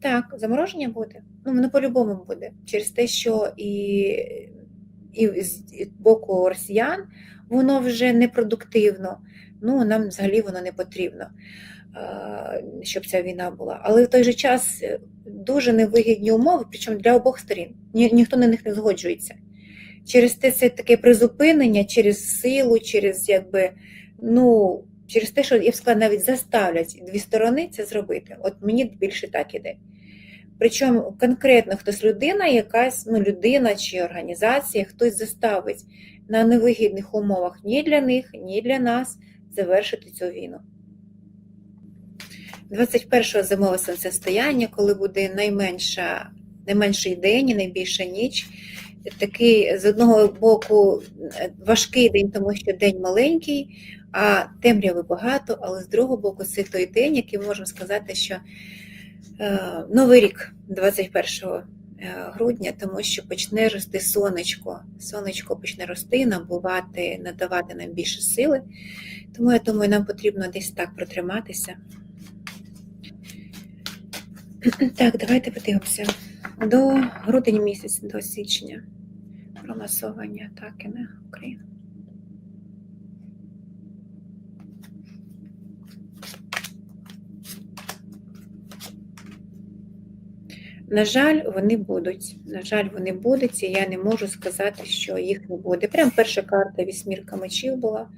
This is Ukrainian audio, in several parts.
Так, замороження буде. Ну, воно по-любому буде. Через те, що і, і з боку росіян воно вже непродуктивно, ну нам взагалі воно не потрібно, е, щоб ця війна була. Але в той же час е, дуже невигідні умови, причому для обох сторін. Ні, ніхто на них не згоджується. Через те це таке призупинення, через силу, через якби, ну, через те, що я сказала, навіть заставлять дві сторони це зробити. От мені більше так іде. Причому конкретно хтось людина, якась ну, людина чи організація, хтось заставить на невигідних умовах ні для них, ні для нас завершити цю війну. 21-го зимове сонцестояння, коли буде найменша, найменший день і найбільша ніч. Такий з одного боку важкий день, тому що день маленький, а темряви багато, але з другого боку, це той день, який можемо сказати, що е, Новий рік 21 е, грудня, тому що почне рости сонечко. Сонечко почне рости, набувати, надавати нам більше сили. Тому я думаю, нам потрібно десь так протриматися. Так, давайте подивимося. До грудень місяць, до січня. Промасовування атаки на Україну. На жаль, вони будуть. На жаль, вони будуть, і я не можу сказати, що їх не буде. Прям перша карта вісьмірка мечів була,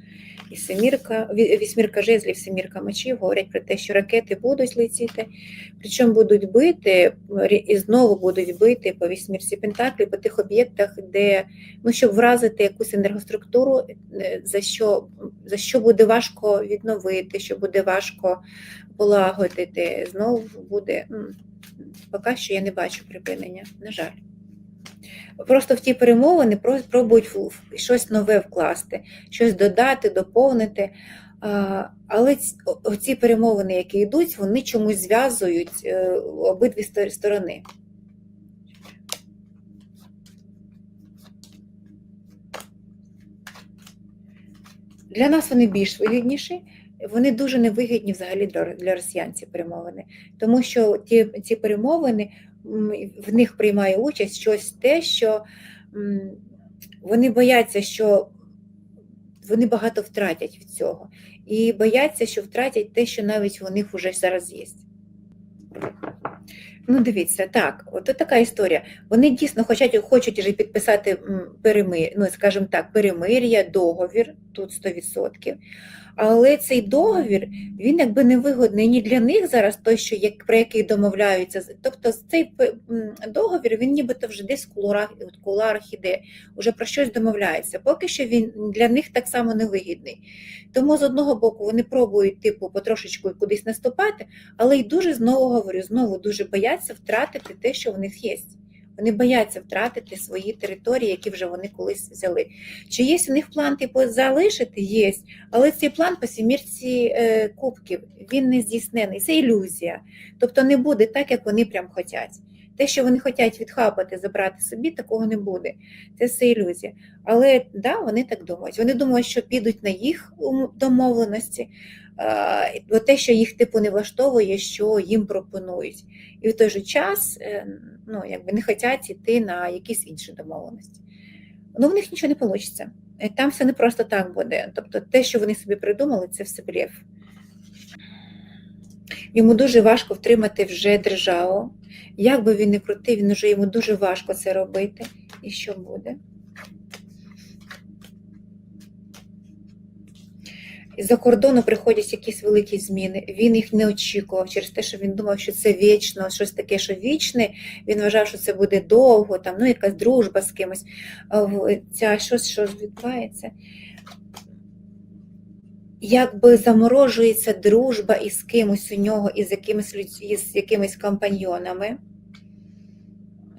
і семірка, вісьмірка жезлів, семірка мечів говорять про те, що ракети будуть летіти, причому будуть бити, і знову будуть бити по вісьмірці Пентаклі, по тих об'єктах, де ну, щоб вразити якусь енергоструктуру, е, за що, за що буде важко відновити, що буде важко полагодити, знову буде. Поки що я не бачу припинення, на жаль. Просто в ті перемовини пробують щось нове вкласти, щось додати, доповнити. Але ці перемовини, які йдуть, вони чомусь зв'язують е, обидві сторони. Для нас вони більш вигідніші, вони дуже невигідні взагалі для росіян ці перемовини, тому що ті ці перемовини в них приймає участь щось те, що вони бояться, що вони багато втратять від цього, і бояться, що втратять те, що навіть у них вже зараз є. Ну, дивіться, так, от така історія. Вони дійсно хочуть хочуть вже підписати перемир, ну, скажімо так, перемир'я, договір, тут 100%. Але цей договір він якби не вигодний ні для них зараз, той, що як про який домовляються. Тобто цей договір він нібито вже десь в кулуарах, в кулуарах іде, вже про щось домовляється. Поки що він для них так само невигідний. Тому з одного боку вони пробують типу потрошечку кудись наступати, але й дуже знову говорю, знову дуже бояться втратити те, що в них є. Вони бояться втратити свої території, які вже вони колись взяли. Чи є у них план типу, залишити? Є, але цей план по сімірці е, кубків він не здійснений, це ілюзія. Тобто не буде так, як вони прям хочуть. Те, що вони хочуть відхапати, забрати собі, такого не буде. Це все ілюзія. Але да, вони так думають. Вони думають, що підуть на їх домовленості, бо те, що їх типу не влаштовує, що їм пропонують. І в той же час е, ну, якби не хочуть йти на якісь інші домовленості. Ну, в них нічого не вийде. Там все не просто так буде. Тобто те, що вони собі придумали, це все блєв. Йому дуже важко втримати вже державу. Як би він не крутив, він вже йому дуже важко це робити. І що буде? Із-за кордону приходять якісь великі зміни. Він їх не очікував через те, що він думав, що це вічно, щось таке, що вічне. Він вважав, що це буде довго, там, ну, якась дружба з кимось. Ця щось що відбувається. Якби заморожується дружба із кимось у нього, із якимись із якимись компаньйонами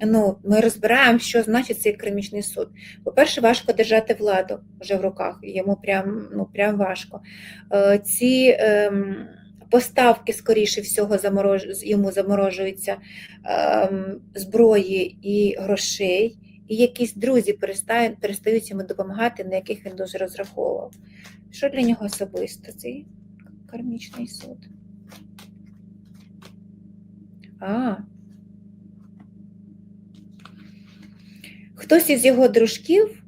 ну, ми розбираємо, що значить цей економічний суд. По-перше, важко держати владу вже в руках, йому прям ну, прям важко. Е, ці ем, поставки, скоріше всього, заморож... йому заморожуються ем, зброї і грошей, і якісь друзі перестають, перестають йому допомагати, на яких він дуже розраховував. Що для нього особисто цей кармічний суд? А. Хтось із його дружків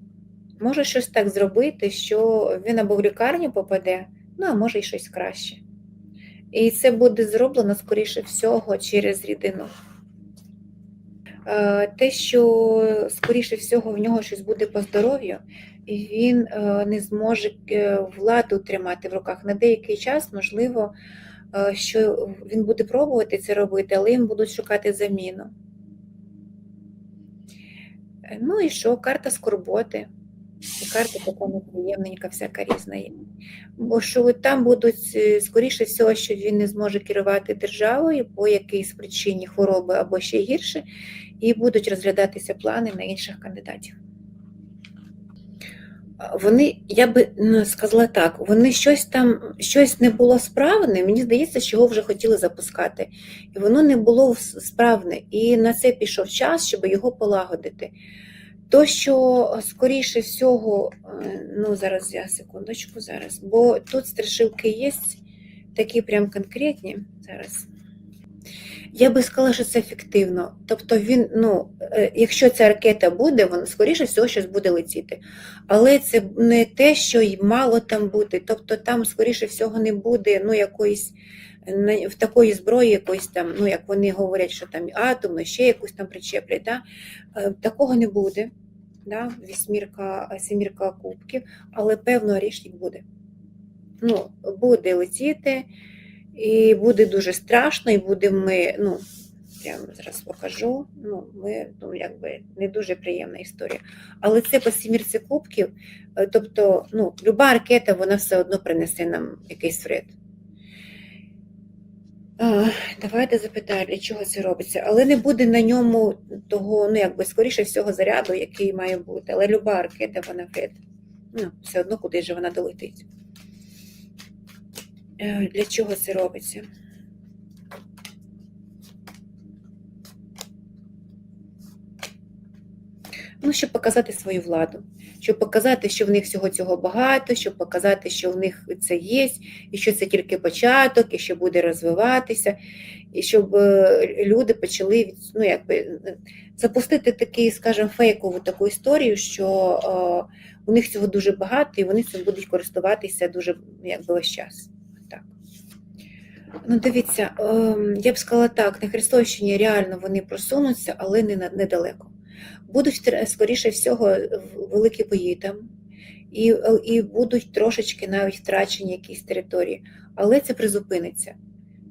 може щось так зробити, що він або в лікарню попаде, ну а може й щось краще. І це буде зроблено, скоріше всього, через рідину. Е, Те, що, скоріше всього, в нього щось буде по здоров'ю, він е, не зможе е, владу тримати в руках. На деякий час, можливо, е, що він буде пробувати це робити, але їм будуть шукати заміну. Ну і що? Карта скорботи. І карта така неприємненька, всяка різна. Бо що там будуть, скоріше всього, що він не зможе керувати державою по якійсь причині хвороби або ще гірше, і будуть розглядатися плани на інших кандидатів. Вони, я би сказала так, вони щось там, щось не було справне, мені здається, що його вже хотіли запускати. І воно не було справне. І на це пішов час, щоб його полагодити. То, що скоріше всього, е, ну зараз я секундочку, зараз, бо тут страшилки є такі прям конкретні. Зараз. Я би сказала, що це ефективно. Тобто він, ну, е, якщо ця ракета буде, воно скоріше всього щось буде летіти. Але це не те, що й мало там бути. Тобто там, скоріше всього, не буде ну, якоїсь в такої зброї, якоїсь там, ну як вони говорять, що там атомно, ще якусь там причеплять. Да? Е, Такого не буде. Да? Вісьмірка, сімірка кубків, але певно рішник буде. Ну, буде летіти, і буде дуже страшно, і будемо ми, ну, вам зараз покажу. Ну, ми, ну, якби не дуже приємна історія. Але це по сімірці кубків, е, тобто, ну, люба ракета, вона все одно принесе нам якийсь вред. Давайте запитаю, для чого це робиться. Але не буде на ньому того, ну якби скоріше всього, заряду, який має бути. Але люба ракета, вона вред. Ну, все одно куди ж вона долетить. Е, Для чого це робиться? Ну, щоб показати свою владу, щоб показати, що в них всього цього багато, щоб показати, що в них це є, і що це тільки початок, і що буде розвиватися, і щоб е, люди почали ну, якби, запустити такий, скажімо, фейкову таку історію, що е, у них цього дуже багато, і вони цим будуть користуватися дуже якби весь час. Ну, дивіться, ем, я б сказала так, на Христовщині реально вони просунуться, але не недалеко. Будуть скоріше всього великі бої там, і, і будуть трошечки навіть втрачені якісь території, але це призупиниться.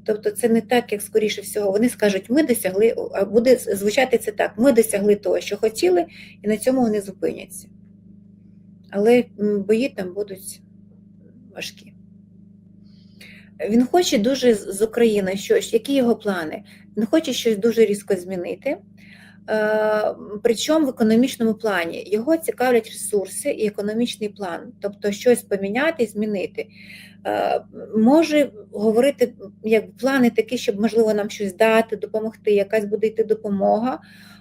Тобто це не так, як скоріше всього. Вони скажуть, ми досягли, а буде звучати це так: ми досягли того, що хотіли, і на цьому вони зупиняться. Але бої там будуть важкі. Він хоче дуже з України щось, які його плани? Він хоче щось дуже різко змінити. Е, Причому в економічному плані його цікавлять ресурси і економічний план, тобто щось поміняти, змінити. Е, Може говорити як плани такі, щоб можливо нам щось дати, допомогти, якась буде йти допомога,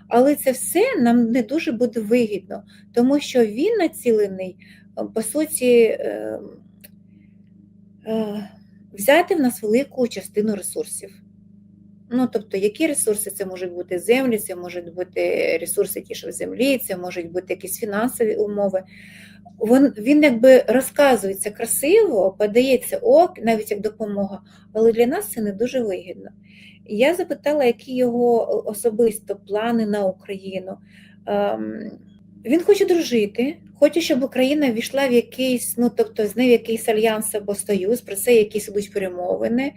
але це все нам не дуже буде вигідно, тому що він націлений, е, по суті, взяти в нас велику частину ресурсів. Ну, тобто, які ресурси це можуть бути землі, це можуть бути ресурси ті, що в землі, це можуть бути якісь фінансові умови. Він, він якби розказується красиво, подається ок, навіть як допомога, але для нас це не дуже вигідно. Я запитала, які його особисто плани на Україну. Ем, він хоче дружити, хоче, щоб Україна війшла в якийсь, ну тобто з нею якийсь альянс або союз, про це якісь ідуть перемовини.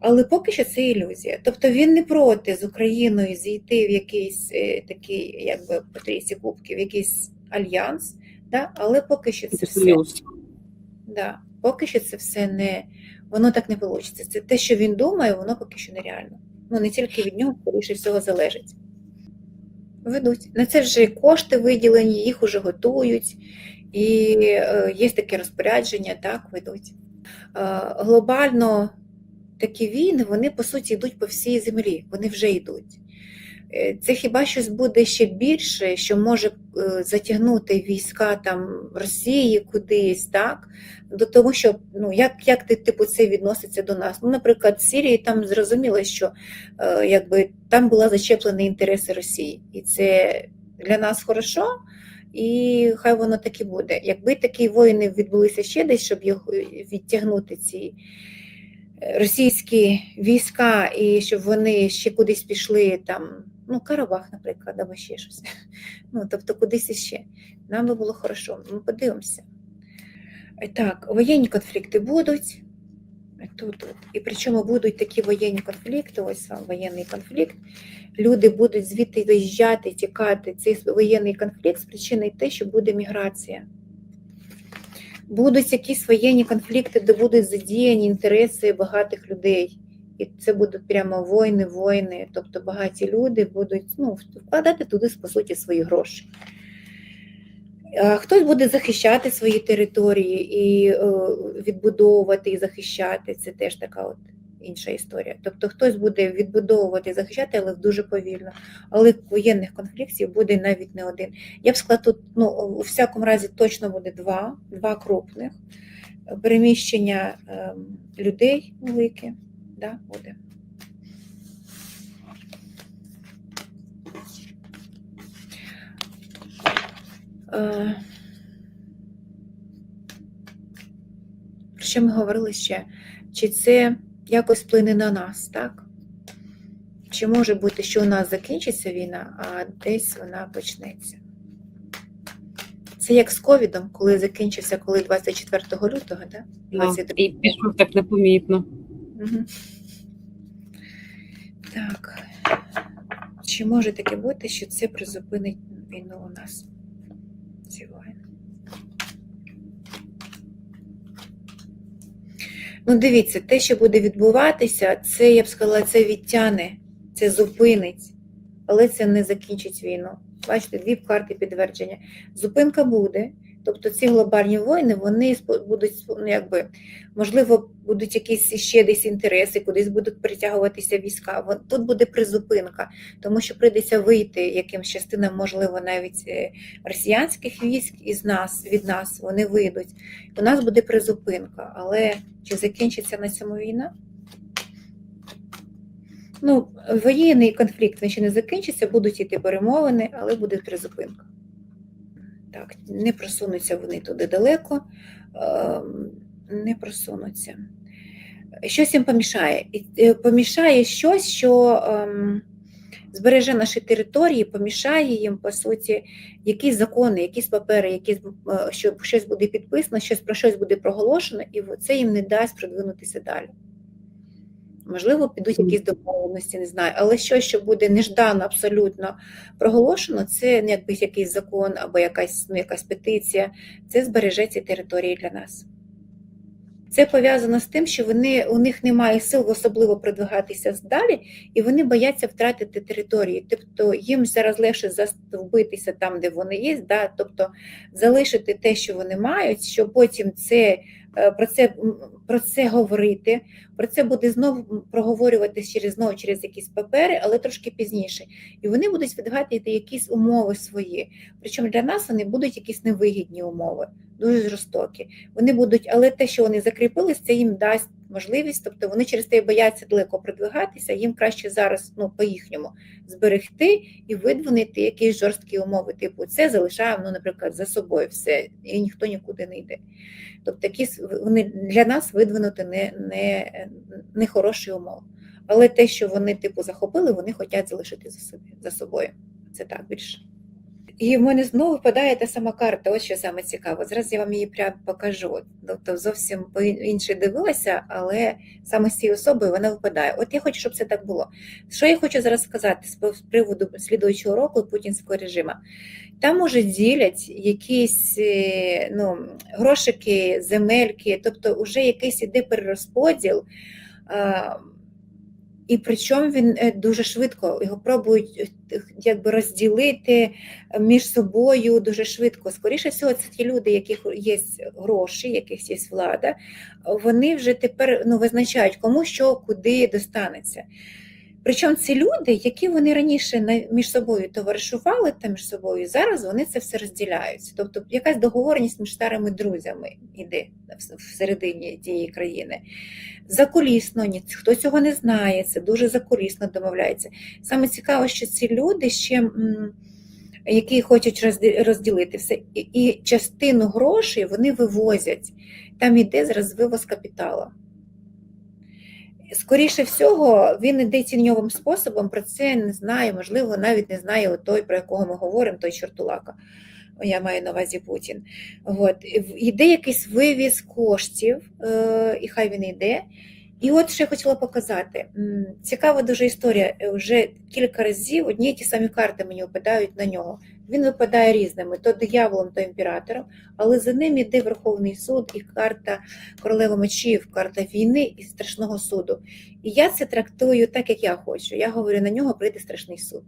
Але поки що це ілюзія. Тобто він не проти з Україною зійти в якийсь е, такий, якби по трійці кубків, якийсь альянс, да? але поки що це Це все. Да. Поки що це все не воно так не вийде. Це те, що він думає, воно поки що нереально. Ну не тільки від нього, скоріше всього, залежить. Ведуть. На це вже кошти виділені, їх уже готують, і е, є таке розпорядження, так, ведуть. Е, глобально такі війни, вони по суті йдуть по всій землі, вони вже йдуть. Е, Це хіба щось буде ще більше, що може е, затягнути війська там Росії кудись, так? До того, що ну як, як ти типу це відноситься до нас? Ну, наприклад, в Сирії там зрозуміло, що е, якби там була зачеплені інтереси Росії, і це для нас хорошо. І хай воно так і буде. Якби такі воїни відбулися ще десь, щоб їх е, відтягнути ці російські війська, і щоб вони ще кудись пішли, там, ну, Карабах, наприклад, або ще щось. Ну, тобто кудись іще. Нам би було хорошо. Ми подивимося. Е, Так, воєнні конфлікти будуть. Тут, тут. І причому будуть такі воєнні конфлікти, ось вам воєнний конфлікт. Люди будуть звідти виїжджати, тікати. Цей воєнний конфлікт спричинить те, що буде міграція. Будуть якісь воєнні конфлікти, де будуть задіяні інтереси багатих людей. І це будуть прямо воїни, воїни. Тобто багаті люди будуть ну, вкладати туди, по суті, свої гроші. А Хтось буде захищати свої території і е, відбудовувати і захищати. Це теж така от інша історія. Тобто хтось буде відбудовувати і захищати, але дуже повільно. Але воєнних конфліктів буде навіть не один. Я б сказала, тут ну, у всякому разі точно буде два, два крупних переміщення е, людей велике. Да, буде. Е, Про що ми говорили ще? Чи це якось вплине на нас, так? Чи може бути, що у нас закінчиться війна, а десь вона почнеться? Це як з ковідом, коли закінчився, коли 24 лютого, да? Да, 22. і пішов так непомітно. Так. Чи може таке бути, що це призупинить війну у нас? Ну, дивіться, те, що буде відбуватися, це, я б сказала, це відтяне, це зупинить, але це не закінчить війну. Бачите, дві карти підтвердження. Зупинка буде, тобто ці глобальні воїни, вони будуть, ну, якби, можливо, будуть якісь ще десь інтереси, кудись будуть притягуватися війська. Тут буде призупинка, тому що прийдеться вийти якимсь частинам, можливо, навіть е, росіянських військ із нас, від нас, вони вийдуть. У нас буде призупинка, але чи закінчиться на цьому війна? Ну, воєнний конфлікт він ще не закінчиться, будуть йти перемовини, але буде призупинка. Так, не просунуться вони туди далеко, ем, не просунуться. Щось їм помішає. І е, помішає щось, що ем, збереже наші території, помішає їм, по суті, якісь закони, якісь папери, якісь, е, що щось буде підписано, щось про щось буде проголошено, і це їм не дасть продвинутися далі. Можливо, підуть якісь домовленості, не знаю, але щось, що буде неждано абсолютно проголошено, це не якийсь якийсь закон або якась, ну, якась петиція, це збереже ці території для нас. Це пов'язано з тим, що вони, у них немає сил особливо продвигатися далі, і вони бояться втратити території. Тобто їм зараз легше застовбитися там, де вони є, да? тобто залишити те, що вони мають, що потім це, е, про, це, про це говорити, про це буде знову проговорюватися через знову через якісь папери, але трошки пізніше. І вони будуть видавати якісь умови свої. Причому для нас вони будуть якісь невигідні умови, дуже жорстокі. Вони будуть, але те, що вони закріпились, це їм дасть можливість, тобто вони через те бояться далеко продвигатися, їм краще зараз, ну, по-їхньому, зберегти і видвинути якісь жорсткі умови. Типу, це залишаємо, ну, наприклад, за собою все, і ніхто нікуди не йде. Тобто с- вони для нас видвинути не, не, не хороші умови. Але те, що вони типу захопили, вони хочуть залишити за собі за собою. Це так більше. І в мене знову випадає та сама карта. Ось що саме цікаво. Зараз я вам її прямо покажу. Тобто зовсім інше дивилася, але саме з цією особою вона випадає. От я хочу, щоб це так було. Що я хочу зараз сказати з приводу слідуючого року путінського режиму? Там уже ділять якісь е, ну, грошики, земельки, тобто вже якийсь іде перерозподіл. І причому він е, дуже швидко його пробують е, якби розділити між собою дуже швидко. Скоріше всього, це ті люди, яких є гроші, яких є влада, вони вже тепер ну, визначають, кому що куди достанеться. Причому ці люди, які вони раніше між собою товаришували та між собою, зараз вони це все розділяють. Тобто якась договореність між старими друзями йде всередині тієї країни. Закулісно, хто цього не знає, це дуже закулісно домовляється. Саме цікаво, що ці люди ще. Які хочуть розділити все, і частину грошей вони вивозять. Там йде зараз вивоз капіталу. Скоріше всього, він іде тіньовим способом, про це не знає, можливо, навіть не знає той, про якого ми говоримо, той чортулака. Я маю на увазі Путін. От. Іде якийсь вивіз коштів, е, і хай він йде. І от ще хотіла показати. Цікава дуже історія. Е, Вже кілька разів одні й ті самі карти мені випадають на нього. Він випадає різними: то дияволом, то імператором, але за ним іде Верховний суд і карта королева мечів, карта війни і страшного суду. І я це трактую так, як я хочу. Я говорю, на нього прийде страшний суд.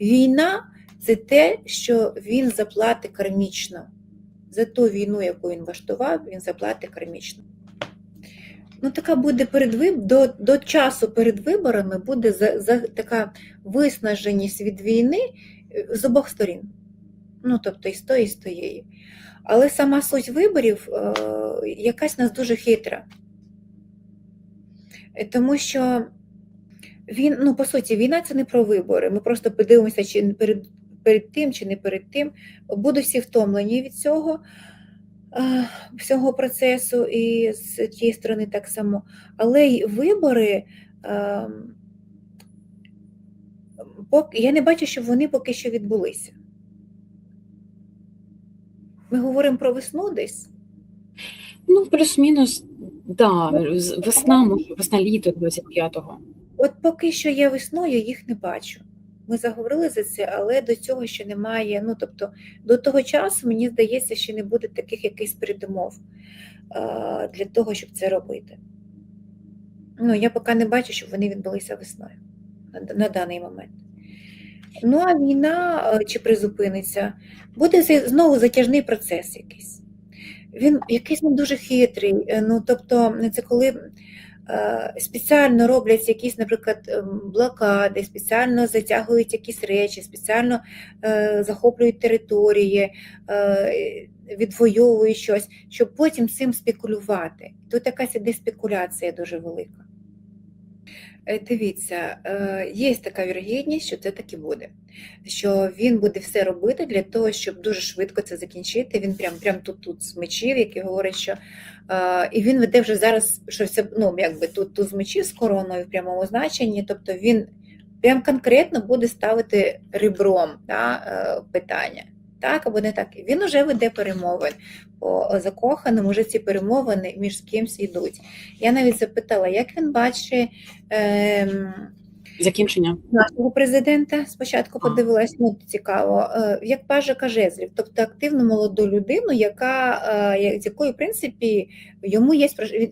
Війна це те, що він заплатить кармічно. За ту війну, яку він влаштував, він заплатить кармічно. Ну, така буде перед до, до часу перед виборами буде за, за, така виснаженість від війни е, з обох сторін. Ну, тобто і з тої, і з тієї. Але сама суть виборів е, якась нас дуже хитра. Е, Тому що він, ну, по суті, війна це не про вибори. Ми просто подивимося, чи перед, перед тим, чи не перед тим. Будуть всі втомлені від цього всього процесу, і з тієї сторони так само. Але й вибори. е, я не бачу, щоб вони поки що відбулися. Ми говоримо про весну десь. Ну, плюс-мінус, да, весна, може, весна літо 25-го. От поки що я весною їх не бачу. Ми заговорили за це, але до цього ще немає. Ну тобто, до того часу, мені здається, що не буде таких якихось передумов для того, щоб це робити. Ну, я поки не бачу, щоб вони відбулися весною на, на даний момент. Ну, а війна е, чи призупиниться, буде знову затяжний процес якийсь. Він якийсь не дуже хитрий. е, Ну, тобто, це коли спеціально роблять якісь, наприклад, ем, блокади, спеціально затягують якісь речі, спеціально е, захоплюють території, е, відвоюють щось, щоб потім цим спекулювати. Тут якась іде спекуляція дуже велика. Е, Дивіться, е, є така вірогідність, що це таки буде. Що він буде все робити для того, щоб дуже швидко це закінчити. Він прям прям тут тут з мечів, який говорить, що е, і він веде вже зараз щось, ну якби тут тут з мечів з короною в прямому значенні. Тобто він прям конкретно буде ставити ребром да, питання. Так або не так. Він уже веде перемовин по закоханому, вже ці перемовини між кимсь йдуть. Я навіть запитала, як він бачить ем, Закінчення. нашого президента. Спочатку подивилась, ну цікаво, е, як пажика жезлів, тобто активну молоду людину, яка е, з якою, в принципі, йому є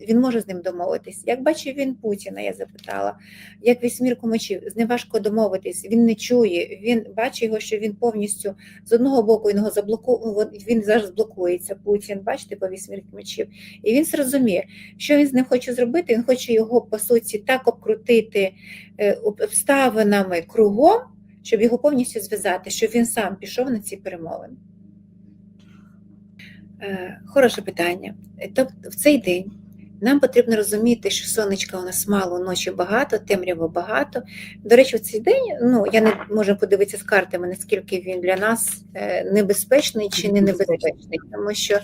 він, може з ним домовитись. Як бачив він Путіна, я запитала, як вісьмірку мечів, з ним важко домовитись, він не чує, він бачить його, що він повністю з одного боку його заблокував, він зараз блокується Путін, бачите, по вісьмірки мечів. І він зрозуміє, що він з ним хоче зробити. Він хоче його по суті так обкрутити е, обставинами кругом, щоб його повністю зв'язати, щоб він сам пішов на ці перемовини. Е, Хороше питання. Тобто в цей день нам потрібно розуміти, що сонечка у нас мало, ночі багато, темряви багато. До речі, в цей день ну, я не можу подивитися з картами, наскільки він для нас е, небезпечний чи не небезпечний, тому що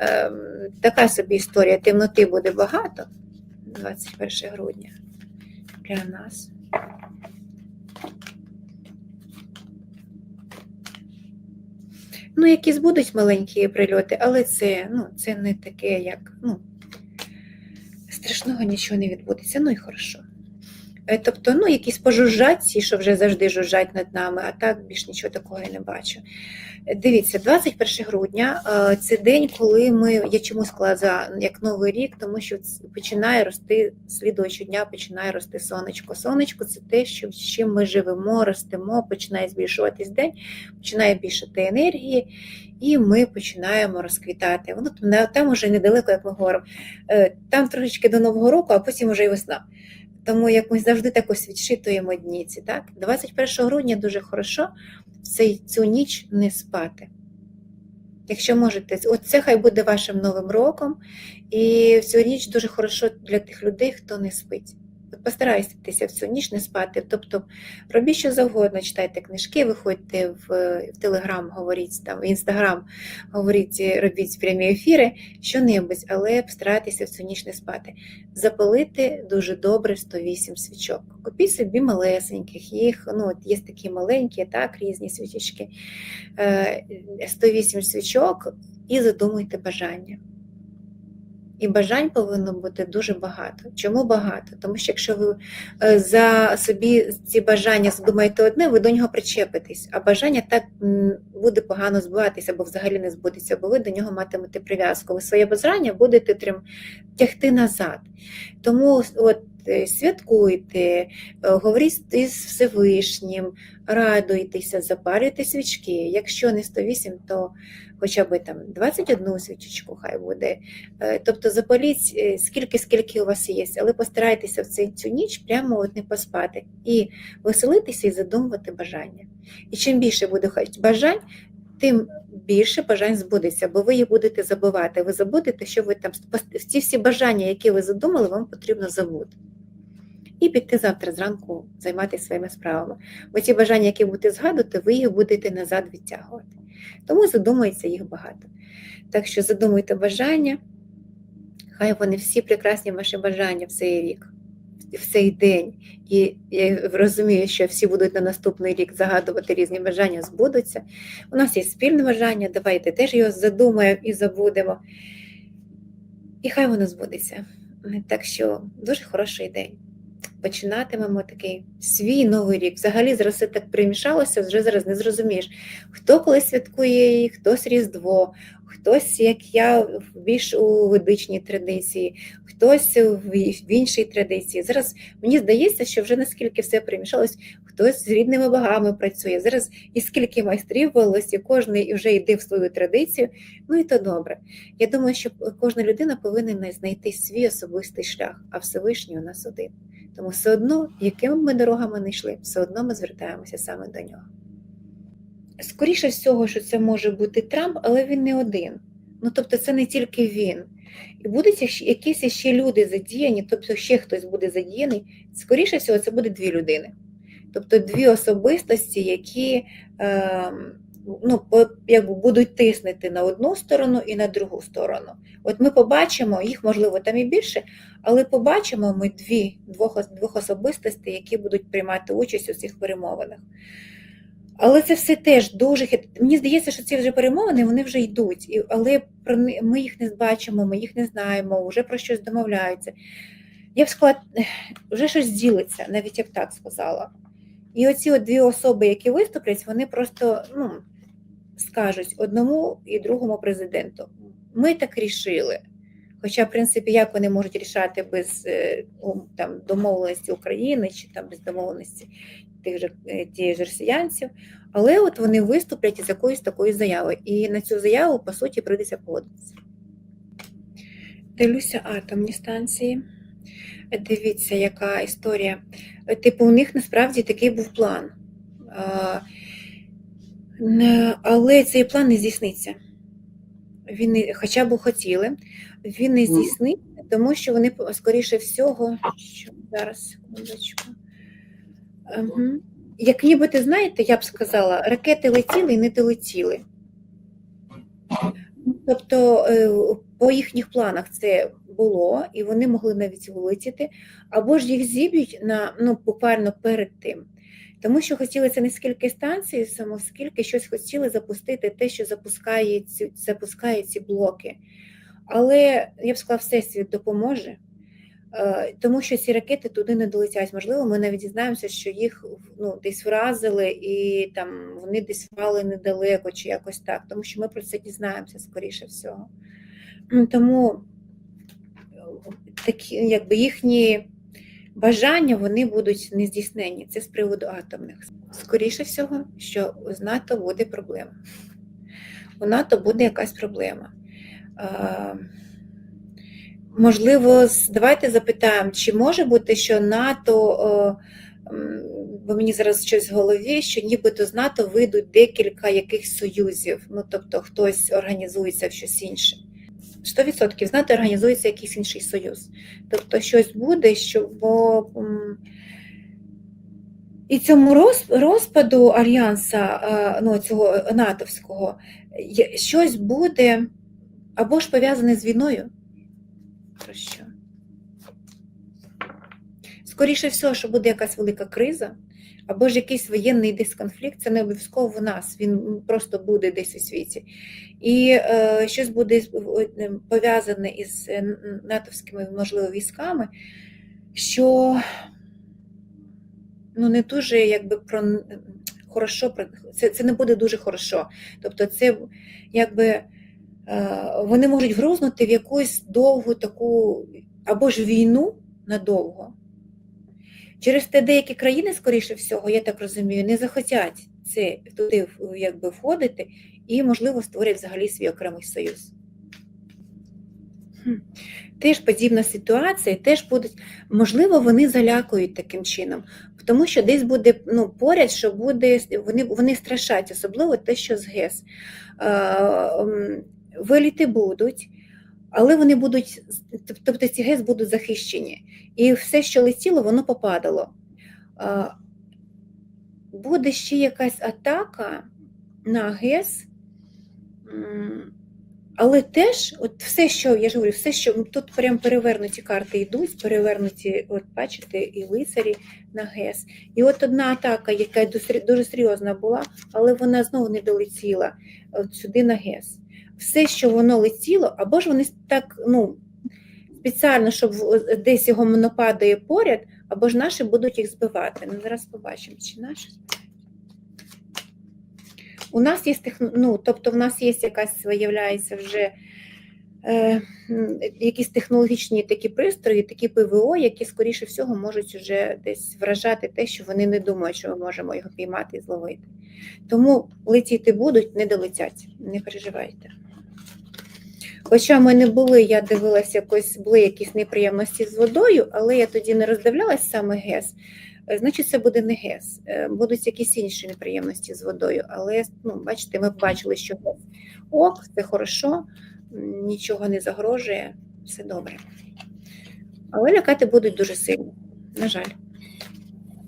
е, така собі історія темноти буде багато 21 грудня для нас. Ну, якісь будуть маленькі прильоти, але це, ну, це не таке, як ну, страшного нічого не відбудеться, ну і хорошо. Е, Тобто, ну, якісь пожужжать, ці, що вже завжди жужжать над нами, а так більш нічого такого я не бачу. Е, Дивіться, 21 грудня е, це день, коли ми, я чому сказала за як новий рік, тому що починає рости слідуючого дня, починає рости сонечко. Сонечко це те, що з чим ми живемо, ростемо, починає збільшуватись день, починає більшати енергії, і ми починаємо розквітати. Воно там, уже недалеко, як ми говоримо, там трошечки до Нового року, а потім вже і весна. Тому як ми завжди так ось відшитуємо дніці. так? 21 грудня дуже хорошо в цей, цю ніч не спати. Якщо можете, от це хай буде вашим новим роком, і в цю ніч дуже хорошо для тих людей, хто не спить. Постарайтеся в цю ніч не спати. Тобто робіть що завгодно, читайте книжки, виходьте в, в Телеграм, говоріть там, в Інстаграм, говоріть, робіть прямі ефіри, що-небудь, але постарайтеся в цю ніч не спати. Запалити дуже добре 108 свічок. Купіть собі малесеньких, їх ну, от є такі маленькі, так, різні свічечки. Е, 108 свічок і задумуйте бажання. І бажань повинно бути дуже багато. Чому багато? Тому що якщо ви е, за собі ці бажання задумаєте одне, ви до нього причепитесь, а бажання так буде погано збуватися, або взагалі не збудеться, бо ви до нього матимете прив'язку. Ви своє бажання будете трим, тягти назад. Тому от е, святкуйте, е, говоріть із Всевишнім, радуйтеся, запалюйте свічки. Якщо не 108, то хоча б там 21 свічечку хай буде. Е, Тобто запаліть е, скільки, скільки у вас є, але постарайтеся в цей- цю ніч прямо от не поспати і веселитися і задумувати бажання. І чим більше буде бажань, тим більше бажань збудеться, бо ви їх будете забувати. Ви забудете, що ви там ці всі бажання, які ви задумали, вам потрібно забути. І піти завтра зранку займатися своїми справами. Бо ті бажання, які будете згадувати, ви їх будете назад відтягувати. Тому задумується їх багато. Так що задумуйте бажання, хай вони всі прекрасні ваші бажання в цей рік, в цей день. І я розумію, що всі будуть на наступний рік загадувати різні бажання, збудуться. У нас є спільне бажання, давайте теж його задумаємо і забудемо. І хай воно збудеться. Так що дуже хороший день. Починатимемо такий свій новий рік. Взагалі зараз все так примішалося, вже зараз не зрозумієш, хто коли святкує її, хтось Різдво, хтось, як я, більш у ведичній традиції, хтось в іншій традиції. Зараз мені здається, що вже наскільки все примішалось, хтось з рідними богами працює. Зараз і скільки майстрів велось, і кожен вже йде в свою традицію. Ну і то добре. Я думаю, що кожна людина повинна знайти свій особистий шлях, а Всевишній у нас один. Тому все одно, якими б ми дорогами не йшли, все одно ми звертаємося саме до нього. Скоріше всього, що це може бути Трамп, але він не один. Ну тобто, це не тільки він. І будуть якісь ще люди задіяні, тобто ще хтось буде задіяний. Скоріше всього, це буде дві людини. Тобто дві особистості, які е, ну, якби будуть тиснути на одну сторону і на другу сторону. От ми побачимо, їх можливо там і більше, але побачимо ми дві, двох, двох особистостей, які будуть приймати участь у цих перемовинах. Але це все теж дуже хит... Мені здається, що ці вже перемовини вони вже йдуть, і... але про ми їх не бачимо, ми їх не знаємо, вже про щось домовляються. Я б сказала, вже щось ділиться, навіть я б так сказала. І оці от дві особи, які виступлять, вони просто ну, скажуть одному і другому президенту: ми так рішили. Хоча, в принципі, як вони можуть рішати без е, там, домовленості України чи там без домовленості тих же е, тієї ж росіянців, але от вони виступлять із якоюсь такою заявою. І на цю заяву, по суті, прийдеться погодитися. Дивлюся атомні станції. Дивіться, яка історія. Е, Типу, у них насправді такий був план. Але цей план не здійсниться. Він хоча б хотіли, він не здійсниться, тому що вони, скоріше всього, що зараз, секундочку. Угу. Як ніби ти знаєте, я б сказала, ракети летіли і не долетіли. Тобто е, по їхніх планах це було, і вони могли навіть вилетіти, або ж їх зіб'ють на ну, буквально перед тим. Тому що хотіли це не скільки станції, само скільки щось хотіли запустити те, що запускає ці, запускає ці блоки. Але я б сказала, всесвіт допоможе, е, тому що ці ракети туди не долетять. Можливо, ми навіть дізнаємося, що їх ну, десь вразили і там вони десь впали недалеко чи якось так, тому що ми про це дізнаємося скоріше всього. Тому е, такі, якби їхні бажання вони будуть не здійснені. Це з приводу атомних. Скоріше всього, що з НАТО буде проблема. У НАТО буде якась проблема. Можливо, давайте запитаємо, чи може бути, що НАТО, бо мені зараз щось в голові, що нібито з НАТО вийдуть декілька якихось союзів, ну тобто хтось організується в щось інше. 100% з НАТО організується якийсь інший союз. Тобто щось буде, що бо і цьому розпаду альянса, е, ну, цього натовського, щось буде або ж пов'язане з війною. Про що? Скоріше всього, що буде якась велика криза, або ж якийсь воєнний десь конфлікт, це не обов'язково в нас, він просто буде десь у світі. І е, щось буде пов'язане із е, натовськими, можливо, військами, що ну, не дуже якби про хорошо, це, це не буде дуже хорошо. Тобто, це якби е, вони можуть вгрузнути в якусь довгу таку або ж війну надовго. Через те деякі країни, скоріше всього, я так розумію, не захотять це туди якби входити і, можливо, створять взагалі свій окремий союз. Теж подібна ситуація, теж будуть, можливо, вони залякують таким чином, тому що десь буде ну, поряд, що буде, вони, вони страшать, особливо те, що з ГЕС. Виліти будуть, але вони будуть, тобто ці ГЕС будуть захищені. І все, що летіло, воно попадало. Буде ще якась атака на ГЕС, але теж, от все, що я ж говорю, все, що тут прям перевернуті карти йдуть, перевернуті, от бачите, і лицарі на ГЕС. І от одна атака, яка дуже, дуже серйозна була, але вона знову не долетіла от сюди на ГЕС. Все, що воно летіло, або ж вони так, ну, спеціально, щоб десь його монопадає поряд, або ж наші будуть їх збивати. Ну, зараз побачимо, чи наші. У нас є техно... ну, тобто в нас є якась, виявляється, вже е, якісь технологічні такі пристрої, такі ПВО, які, скоріше всього, можуть вже десь вражати те, що вони не думають, що ми можемо його піймати і зловити. Тому летіти будуть, не долетять, не переживайте. Хоча ми не були, я дивилася, якось були якісь неприємності з водою, але я тоді не роздивлялась саме ГЕС. Е, Значить, це буде не ГЕС, Е, будуть якісь інші неприємності з водою. Але ну, бачите, ми бачили, що ГЕС ок, це хорошо, нічого не загрожує, все добре. Але лякати будуть дуже сильно, на жаль.